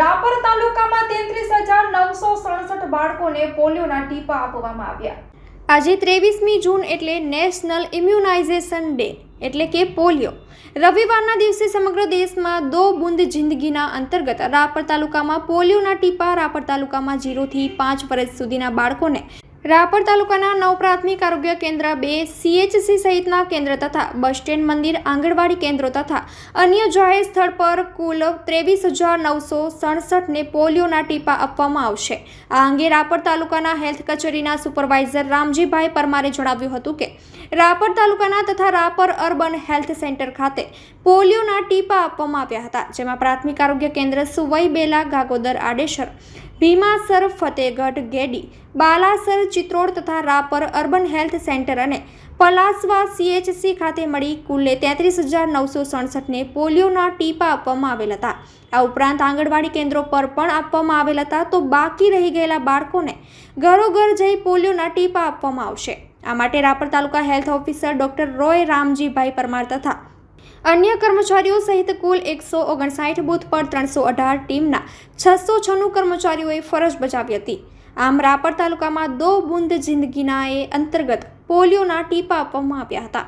રાપર તાલુકામાં તેત્રીસ હજાર નવસો સડસઠ બાળકોને પોલિયોના ટીપા આપવામાં આવ્યા. આજે ત્રેવીસમી જૂન એટલે નેશનલ ઇમ્યુનાઇઝેશન ડે એટલે કે પોલિયો. રવિવારના દિવસે સમગ્ર દેશમાં દો બુંદ જિંદગીના અંતર્ગત રાપર તાલુકામાં પોલિયોના ટીપા રાપર તાલુકામાં ઝીરોથી પાંચ વર્ષ સુધીના બાળકોને રાપર તાલુકાના નવ પ્રાથમિક આરોગ્ય કેન્દ્ર બે સીએચસી સહિતના કેન્દ્ર તથા બસ સ્ટેન્ડ મંદિર, આંગણવાડી કેન્દ્રો તથા અન્ય જાહેર સ્થળ પર કુલ ત્રેવીસ હજાર નવસો સડસઠને પોલિયોના ટીપા આપવામાં આવશે. આ અંગે રાપર તાલુકાના હેલ્થ કચેરીના સુપરવાઇઝર રામજીભાઈ પરમારે જણાવ્યું હતું કે, રાપર તાલુકાના તથા રાપર અર્બન હેલ્થ સેન્ટર ખાતે પોલિયોના ટીપા આપવામાં આવ્યા હતા, જેમાં પ્રાથમિક આરોગ્ય કેન્દ્ર સુવઈ બેલા ગાગોદર આડેસર ભીમાસર, ફતેગઢ, ગેડી, બાલાસર, ચિત્રોડ તથા રાપર અર્બન હેલ્થ સેન્ટર અને પલાસવા સીએચસી ખાતે મળી કુલે તેત્રીસ હજાર નવસો સડસઠને પોલિયોના ટીપા આપવામાં આવેલ હતા. આ ઉપરાંત આંગણવાડી કેન્દ્રો પર પણ આપવામાં આવેલ હતા તો બાકી રહી ગયેલા બાળકોને ઘરોઘર જઈ પોલિયોના ટીપા આપવામાં આવશે. આ માટે Rapar taluka health officer doctor Roy Ramjibhai Parmar તથા અન્ય કર્મચારીઓ સહિત કુલ એકસો ઓગણસાઠ બૂથ પર ત્રણસો અઢાર ટીમના છસો છન્નું કર્મચારીઓએ ફરજ બજાવી હતી. આમ રાપર તાલુકામાં દો બુંદ જિંદગીના એ અંતર્ગત પોલિયોના ટીપા આપવામાં આવ્યા હતા.